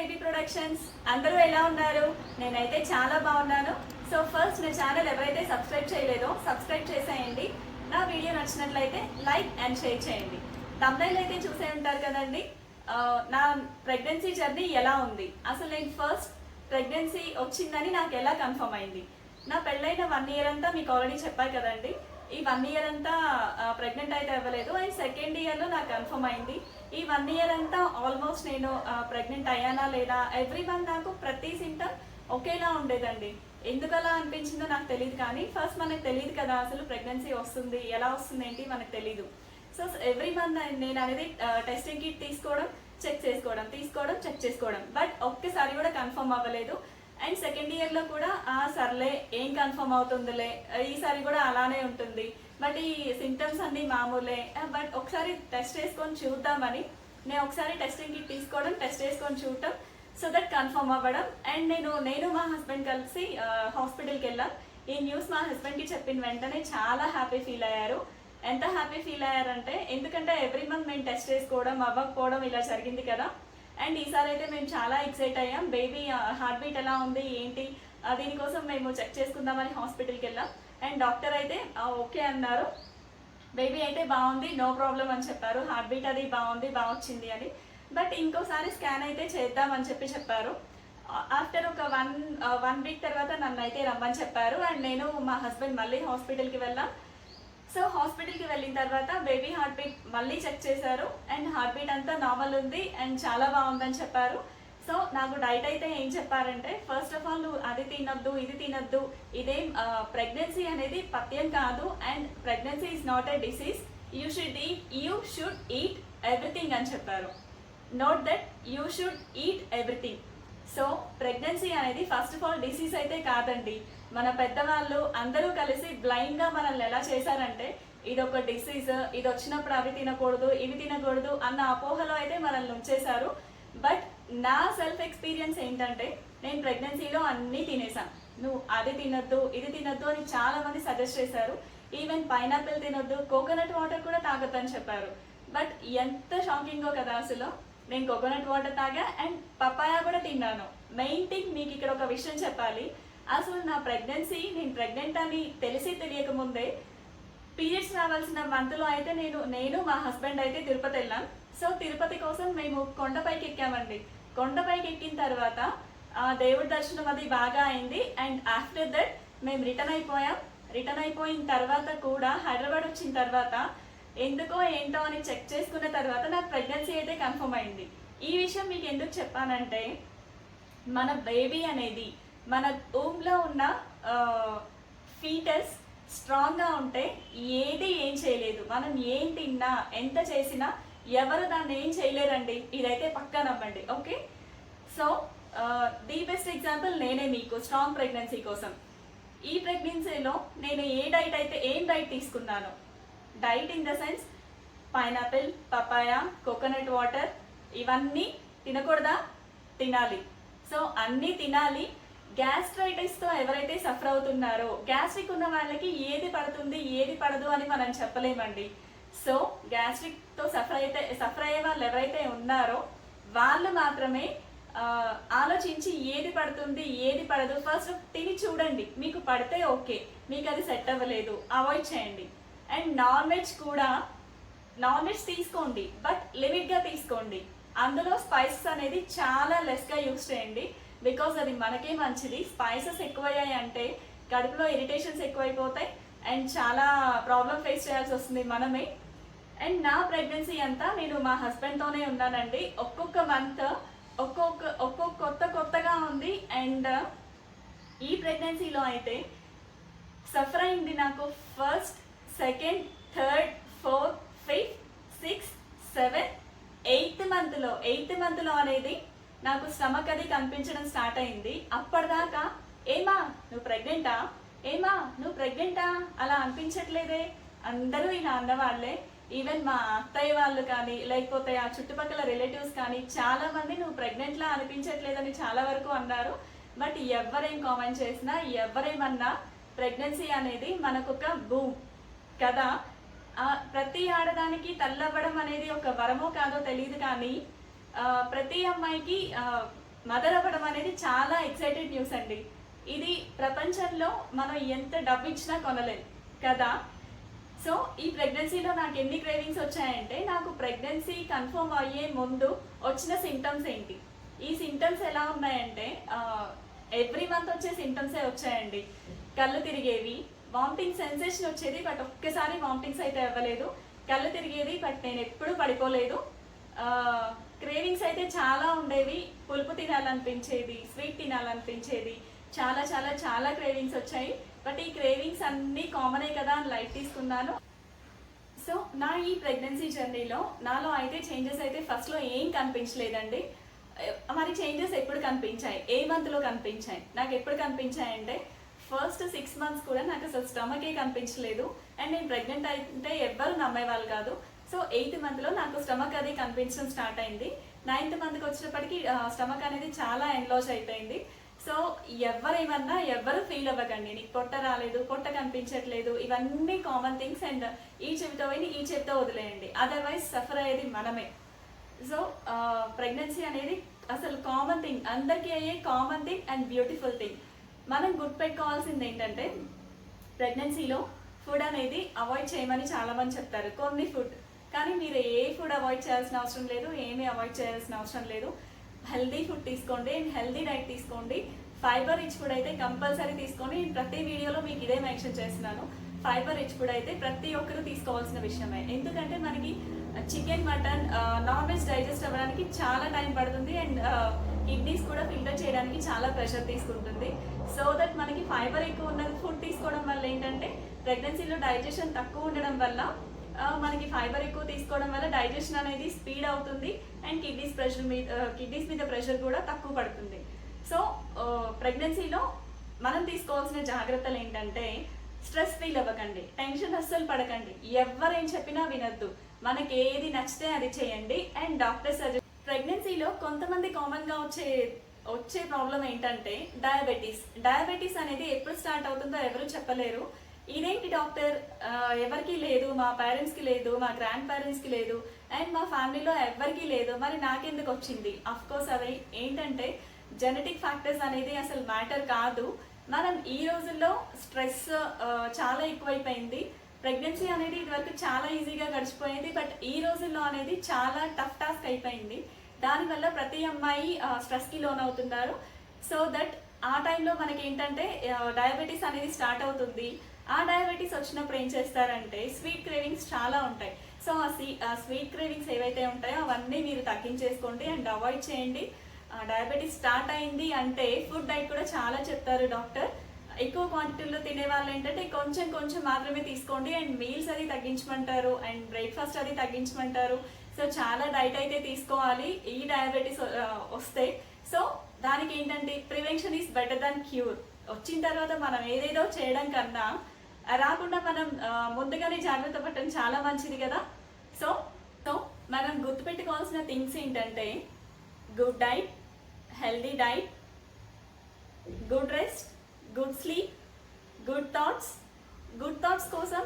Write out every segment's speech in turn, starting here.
AB productions. అందరూ ఎలా ఉన్నారు? నేనైతే చాలా బాగున్నాను. సో ఫస్ట్ నా ఛానల్ ఎవరైతే సబ్స్క్రైబ్ చేయలేదో సబ్స్క్రైబ్ చేసేయండి. నా వీడియో నచ్చినట్లయితే లైక్ అండ్ షేర్ చేయండి. తమిళ అయితే చూసే ఉంటారు కదండి. నా ప్రెగ్నెన్సీ జర్నీ ఎలా ఉంది? అసలు నేను ఫస్ట్ ప్రెగ్నెన్సీ వచ్చిందని నాకు ఎలా కన్ఫర్మ్ అయింది? నా పెళ్ళైన వన్ ఇయర్ అంతా మీకు ఆల్రెడీ చెప్పారు కదండి. ఈ వన్ ఇయర్ అంతా ప్రెగ్నెంట్ అయితే అవ్వలేదు. అండ్ సెకండ్ ఇయర్లో నాకు కన్ఫర్మ్ అయింది. ఈ వన్ ఇయర్ అంతా ఆల్మోస్ట్ నేను ప్రెగ్నెంట్ అయ్యానా లేదా? ఎవ్రీ మంత్ నాకు ప్రతి సింటమ్ ఒకేలా ఉండేదండి. ఎందుకు అలా అనిపించిందో నాకు తెలియదు కానీ ఫస్ట్ మనకు తెలియదు కదా అసలు ప్రెగ్నెన్సీ వస్తుంది ఎలా వస్తుంది ఏంటి మనకు తెలియదు సో ఎవ్రీ మంత్ నేను అనేది టెస్టింగ్ కిట్ తీసుకోవడం చెక్ చేసుకోవడం తీసుకోవడం చెక్ చేసుకోవడం. బట్ ఒక్కసారి కూడా కన్ఫర్మ్ అవ్వలేదు. అండ్ సెకండ్ ఇయర్లో కూడా ఆ సర్లే ఏం కన్ఫర్మ్ అవుతుందిలే? ఈసారి కూడా అలానే ఉంటుంది. బట్ ఈ సిమ్టమ్స్ అన్ని మామూలే. బట్ ఒకసారి టెస్ట్ చేసుకొని చూద్దామని. నేను ఒకసారి టెస్టింగ్ తీసుకోవడం టెస్ట్ చేసుకొని చూడటం సో దట్ కన్ఫర్మ్ అవ్వడం. అండ్ నేను నేను మా హస్బెండ్ కలిసి హాస్పిటల్కి వెళ్ళాం. ఈ న్యూస్ మా హస్బెండ్కి చెప్పిన వెంటనే చాలా హ్యాపీ ఫీల్ అయ్యారు. ఎంత హ్యాపీ ఫీల్ అయ్యారంటే ఎందుకంటే ఎవ్రీ మంత్ మేము టెస్ట్ చేసుకోవడం అవ్వకపోవడం ఇలా జరిగింది కదా. అండ్ ఈసారి అయితే మేము చాలా ఎక్సైట్ అయ్యాం. బేబీ హార్ట్ బీట్ ఎలా ఉంది ఏంటి దీనికోసం మేము చెక్ చేసుకుందామని హాస్పిటల్కి వెళ్ళాం. అండ్ డాక్టర్ అయితే ఓకే అన్నారు. బేబీ అయితే బాగుంది నో ప్రాబ్లం అని చెప్పారు. హార్ట్ బీట్ అది బాగుంది బాగా వచ్చింది అని. బట్ ఇంకోసారి స్కాన్ అయితే చేద్దామని చెప్పి చెప్పారు. ఆఫ్టర్ ఒక వన్ వన్ వీక్ తర్వాత నన్ను అయితే రమ్మని చెప్పారు. అండ్ నేను మా హస్బెండ్ మళ్ళీ హాస్పిటల్కి వెళ్ళాం. సో హాస్పిటల్కి వెళ్ళిన తర్వాత బేబీ హార్ట్ బీట్ మళ్ళీ చెక్ చేశారు. అండ్ హార్ట్ బీట్ అంతా నార్మల్ ఉంది. అండ్ చాలా బాగుందని చెప్పారు. సో నాకు డైట్ అయితే ఏం చెప్పారంటే ఫస్ట్ ఆఫ్ ఆల్ నువ్వు అది తినొద్దు ఇది తినొద్దు. ఇదేం ప్రెగ్నెన్సీ అనేది పథ్యం కాదు. And pregnancy is not a disease you should eat you should eat everything అని చెప్పారు. Note that you should eat everything so pregnancy అనేది ఫస్ట్ ఆఫ్ ఆల్ డిసీజ్ అయితే కాదండి. మన పెద్దవాళ్ళు అందరూ కలిసి బ్లైండ్గా మనల్ని ఎలా చేశారంటే ఇది ఒక డిసీజ్ ఇది వచ్చినప్పుడు అవి తినకూడదు ఇవి తినకూడదు అన్న అపోహలో అయితే మనల్ని ఉంచేశారు. బట్ నా సెల్ఫ్ ఎక్స్పీరియన్స్ ఏంటంటే నేను ప్రెగ్నెన్సీలో అన్నీ తినేసాను. నువ్వు అది తినొద్దు ఇది తినొద్దు అని చాలా మంది సజెస్ట్ చేశారు. ఈవెన్ పైనాపిల్ తినొద్దు కోకోనట్ వాటర్ కూడా తాగొద్దని చెప్పారు. బట్ ఎంత షాకింగో కదా అసలు. నేను కోకోనట్ వాటర్ తాగా అండ్ పపాయా కూడా తిన్నాను. మెయిన్ థింగ్ మీకు ఇక్కడ ఒక విషయం చెప్పాలి. అసలు నా ప్రెగ్నెన్సీ నేను ప్రెగ్నెంట్ అని తెలిసి తెలియక ముందే పీరియడ్స్ రావాల్సిన మంత్లో అయితే నేను నేను మా హస్బెండ్ అయితే తిరుపతి వెళ్ళాం. సో తిరుపతి కోసం మేము కొండపైకి ఎక్కామండి. కొండపైకి ఎక్కిన తర్వాత ఆ, దేవుడి దర్శనం అది బాగా అయింది. అండ్ ఆఫ్టర్ దట్ మేము రిటర్న్ అయిపోయాం. రిటర్న్ అయిపోయిన తర్వాత కూడా హైదరాబాద్ వచ్చిన తర్వాత ఎందుకో ఏంటో అని చెక్ చేసుకున్న తర్వాత నాకు ప్రెగ్నెన్సీ అయితే కన్ఫర్మ్ అయింది. ఈ విషయం మీకు ఎందుకు చెప్పానంటే మన బేబీ అనేది మన ఊమ్లో ఉన్న ఫీటస్ స్ట్రాంగ్గా ఉంటే ఏది ఏం చేయలేదు. మనం ఏం తిన్నా ఎంత చేసినా ఎవరు దాన్ని ఏం చేయలేరండి? ఇదైతే పక్కా నమ్మండి. Okay so the best example నేనే మీకు స్ట్రాంగ్ ప్రెగ్నెన్సీ కోసం. ఈ ప్రెగ్నెన్సీలో నేను ఏ డైట్ అయితే ఏం డైట్ తీసుకున్నాను diet in the sense pineapple papaya coconut water ఇవన్నీ తినకూడదా? తినాలి. సో అన్నీ తినాలి. గ్యాస్ట్రైటిస్తో ఎవరైతే సఫర్ అవుతున్నారో గ్యాస్ట్రిక్ ఉన్న వాళ్ళకి ఏది పడుతుంది ఏది పడదు అని మనం చెప్పలేమండి. సో గ్యాస్ట్రిక్తో సఫర్ అయితే సఫర్ అయ్యే వాళ్ళు ఎవరైతే ఉన్నారో వాళ్ళు మాత్రమే ఆలోచించి ఏది పడుతుంది ఏది పడదు. ఫస్ట్ తిని చూడండి. మీకు పడితే ఓకే. మీకు అది సెట్ అవ్వలేదు. అవాయిడ్ చేయండి. అండ్ నాన్ వెజ్ కూడా నాన్ వెజ్ తీసుకోండి. బట్ లిమిట్గా తీసుకోండి. అందులో స్పైసెస్ అనేది చాలా లెస్గా యూస్ చేయండి. బికాస్ అది మనకే మంచిది. స్పైసెస్ ఎక్కువయ్యాయి అంటే కడుపులో ఇరిటేషన్స్ ఎక్కువైపోతాయి. అండ్ చాలా ప్రాబ్లం ఫేస్ చేయాల్సి వస్తుంది మనమే. అండ్ నా ప్రెగ్నెన్సీ అంతా నేను మా హస్బెండ్తోనే ఉన్నానండి. ఒక్కొక్క మంత్ ఒక్కొక్క ఒక్కొక్క కొత్త కొత్తగా ఉంది. అండ్ ఈ ప్రెగ్నెన్సీలో అయితే సఫర్ అయింది నాకు first second third fourth fifth sixth seventh eighth మంత్లో ఎయిత్ మంత్లో అనేది నాకు స్టమక్ అది కనిపించడం స్టార్ట్ అయింది. అప్పటిదాకా ఏమా నువ్వు ప్రెగ్నెంటా ఏమా నువ్వు ప్రెగ్నెంటా అలా అనిపించట్లేదే? అందరూ ఇలా అన్నవాళ్ళే. ఈవెన్ మా అత్తయ్య వాళ్ళు కానీ లేకపోతే ఆ చుట్టుపక్కల రిలేటివ్స్ కానీ చాలా మంది నువ్వు ప్రెగ్నెంట్ లా అనిపించట్లేదని చాలా వరకు అన్నారు. బట్ ఎవరేం కామెంట్ చేసినా ఎవరేమన్నా ప్రెగ్నెన్సీ అనేది మనకొక బూమ్ కదా. ప్రతి ఆడదానికి తల్లవ్వడం అనేది ఒక వరమో కాదో తెలియదు కానీ ప్రతి అమ్మాయికి మదర్ అవ్వడం అనేది చాలా ఎక్సైటెడ్ న్యూస్ అండి. ఇది ప్రపంచంలో మనం ఎంత డబ్బు ఇచ్చినా కొనలేం కదా. సో ఈ ప్రెగ్నెన్సీలో నాకు ఎన్ని క్రేవింగ్స్ వచ్చాయంటే నాకు ప్రెగ్నెన్సీ కన్ఫర్మ్ అయ్యే ముందు వచ్చిన సిమ్టమ్స్ ఏంటి? ఈ సిమ్టమ్స్ ఎలా ఉన్నాయంటే ఎవ్రీ మంత్ వచ్చే సిమ్టమ్సే వచ్చాయండి. కళ్ళు తిరిగేవి వామిటింగ్ సెన్సేషన్ వచ్చేది బట్ ఒక్కసారి వామిటింగ్స్ అయితే అవ్వలేదు. కళ్ళు తిరిగేది బట్ నేను ఎప్పుడూ పడిపోలేదు. క్రేవింగ్స్ అయితే చాలా ఉండేవి. పులుపు తినాలనిపించేది స్వీట్ తినాలనిపించేది. చాలా చాలా చాలా క్రేవింగ్స్ వచ్చాయి. బట్ ఈ క్రేవింగ్స్ అన్నీ కామనే కదా అని లైట్ తీసుకున్నాను. సో నా ఈ ప్రెగ్నెన్సీ జర్నీలో నాలో అయితే చేంజెస్ అయితే ఫస్ట్లో ఏం కనిపించలేదండి. మరి చేంజెస్ ఎప్పుడు కనిపించాయి? ఏ మంత్లో కనిపించాయి? నాకు ఎప్పుడు కనిపించాయి అంటే ఫస్ట్ సిక్స్ మంత్స్ కూడా నాకు అసలు స్టమకే కనిపించలేదు. అండ్ నేను ప్రెగ్నెంట్ అయితే ఎవ్వరు నమ్మేవాళ్ళు కాదు. సో ఎయిత్ మంత్లో నాకు స్టమక్ అది కనిపించడం స్టార్ట్ అయింది. నైన్త్ మంత్కి వచ్చినప్పటికీ స్టమక్ అనేది చాలా ఎన్లాజ్ అయిపోయింది. సో ఎవరేమన్నా ఎవరు ఫీల్ అవ్వకండి. నీకు పొట్ట రాలేదు పొట్ట కనిపించట్లేదు. ఇవన్నీ కామన్ థింగ్స్ అండ్ ఈ చెవితో పోయి ఈ చెవితో వదిలేయండి. అదర్వైజ్ సఫర్ అయ్యేది మనమే. సో ప్రెగ్నెన్సీ అనేది అసలు కామన్ థింగ్ అందరికీ అయ్యే common thing and beautiful thing మనం గుర్తుపెట్టుకోవాల్సింది ఏంటంటే ప్రెగ్నెన్సీలో ఫుడ్ అనేది అవాయిడ్ చేయమని చాలా మంది చెప్తారు. కొన్ని ఫుడ్ కానీ మీరు ఏ ఫుడ్ అవాయిడ్ చేయాల్సిన అవసరం లేదు ఏమీ అవాయిడ్ చేయాల్సిన అవసరం లేదు. హెల్దీ ఫుడ్ తీసుకోండి అండ్ హెల్దీ డైట్ తీసుకోండి. ఫైబర్ రిచ్ ఫుడ్ అయితే కంపల్సరీ తీసుకోండి. నేను ప్రతి వీడియోలో మీకు ఇదే మెన్షన్ చేస్తున్నాను. ఫైబర్ రిచ్ ఫుడ్ అయితే ప్రతి ఒక్కరూ తీసుకోవాల్సిన విషయమే. ఎందుకంటే మనకి chicken mutton non veg digest అవ్వడానికి చాలా టైం పడుతుంది. అండ్ కిడ్నీస్ కూడా ఫిల్టర్ చేయడానికి చాలా ప్రెషర్ తీసుకుంటుంది. సో దట్ మనకి ఫైబర్ ఎక్కువ ఉన్న ఫుడ్ తీసుకోవడం వల్ల ఏంటంటే ప్రెగ్నెన్సీలో డైజెషన్ తక్కువ ఉండడం వల్ల మనకి ఫైబర్ ఎక్కువ తీసుకోవడం వల్ల డైజెషన్ అనేది స్పీడ్ అవుతుంది అండ్ కిడ్నీస్ ప్రెషర్ మీద కిడ్నీస్ మీద ప్రెషర్ కూడా తక్కువ పడుతుంది. సో ప్రెగ్నెన్సీలో మనం తీసుకోవాల్సిన జాగ్రత్తలు ఏంటంటే స్ట్రెస్ ఫీల్ అవ్వకండి టెన్షన్ అస్సలు పడకండి ఎవరేం చెప్పినా వినొద్దు. మనకి ఏది నచ్చితే అది చేయండి అండ్ డాక్టర్ సజెస్ట్ ప్రెగ్నెన్సీలో కొంతమంది కామన్గా వచ్చే వచ్చే ప్రాబ్లం ఏంటంటే డయాబెటీస్ డయాబెటీస్ అనేది ఎప్పుడు స్టార్ట్ అవుతుందో ఎవరు చెప్పలేరు. ఇదేంటి డాక్టర్? ఎవరికి లేదు మా పేరెంట్స్కి లేదు మా గ్రాండ్ పేరెంట్స్కి లేదు అండ్ మా ఫ్యామిలీలో ఎవరికి లేదు. మరి నాకెందుకు వచ్చింది? అఫ్ కోర్స్ అవి ఏంటంటే జెనెటిక్ ఫ్యాక్టర్స్ అనేది అసలు మ్యాటర్ కాదు. మనం ఈ రోజుల్లో స్ట్రెస్ చాలా ఎక్కువైపోయింది. ప్రెగ్నెన్సీ అనేది ఇదివరకు చాలా ఈజీగా గడిచిపోయింది బట్ ఈ రోజుల్లో అనేది చాలా టఫ్ టాస్క్ అయిపోయింది. దానివల్ల ప్రతి అమ్మాయి స్ట్రెస్కి లోన్ అవుతున్నారు సో దట్ ఆ టైంలో మనకి ఏంటంటే డయాబెటీస్ అనేది స్టార్ట్ అవుతుంది. ఆ డయాబెటీస్ వచ్చినప్పుడు ఏం చేస్తారంటే స్వీట్ క్రేవింగ్స్ చాలా ఉంటాయి. సో ఆ సీ ఆ స్వీట్ క్రేవింగ్స్ ఏవైతే ఉంటాయో అవన్నీ మీరు తగ్గించేసుకోండి అండ్ అవాయిడ్ చేయండి. డయాబెటీస్ స్టార్ట్ అయింది అంటే ఫుడ్ డైట్ కూడా చాలా చెప్తారు డాక్టర్. ఎక్కువ క్వాంటిటీలో తినే వాళ్ళు ఏంటంటే కొంచెం కొంచెం మాత్రమే తీసుకోండి. అండ్ మీల్స్ అది తగ్గించమంటారు. అండ్ బ్రేక్ఫాస్ట్ అది తగ్గించమంటారు. సో చాలా డైట్ అయితే తీసుకోవాలి. ఈ డయాబెటీస్ వస్తే. సో దానికి ఏంటంటే prevention is better than cure వచ్చిన తర్వాత మనం ఏదేదో చేయడం కన్నా రాకుండా మనం ముందుగానే జాగ్రత్త పడటం చాలా మంచిది కదా. సో సో మనం గుర్తుపెట్టుకోవాల్సిన థింగ్స్ ఏంటంటే good diet healthy diet good rest good sleep good thoughts good thoughts కోసం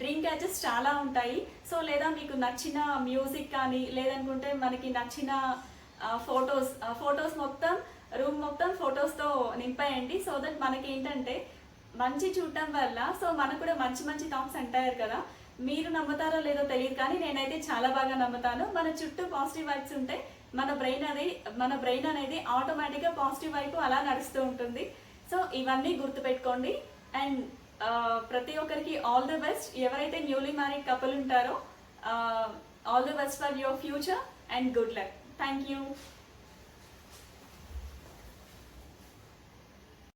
డ్రీమ్ క్యాచెస్ చాలా ఉంటాయి. సో లేదా మీకు నచ్చిన మ్యూజిక్ కానీ లేదనుకుంటే మనకి నచ్చిన ఫొటోస్ ఫొటోస్ మొత్తం రూమ్ మొత్తం ఫొటోస్తో నింపేయండి. సో దట్ మనకి ఏంటంటే మంచి చూడటం వల్ల సో మనకు కూడా మంచి మంచి థాట్స్ అంటారు కదా. మీరు నమ్ముతారో లేదో తెలియదు కానీ నేనైతే చాలా బాగా నమ్ముతాను. మన చుట్టూ పాజిటివ్ వైబ్స్ ఉంటే మన బ్రెయిన్ అనేది మన బ్రెయిన్ అనేది ఆటోమేటిక్గా పాజిటివ్ వైపు అలా నడుస్తూ ఉంటుంది. సో ఇవన్నీ గుర్తుపెట్టుకోండి. అండ్ ప్రతి ఒక్కరికి ఆల్ ద బెస్ట్ ఎవరైతే న్యూలీ మ్యారీడ్ కపుల్ ఉంటారో all the best for your future and good luck thank you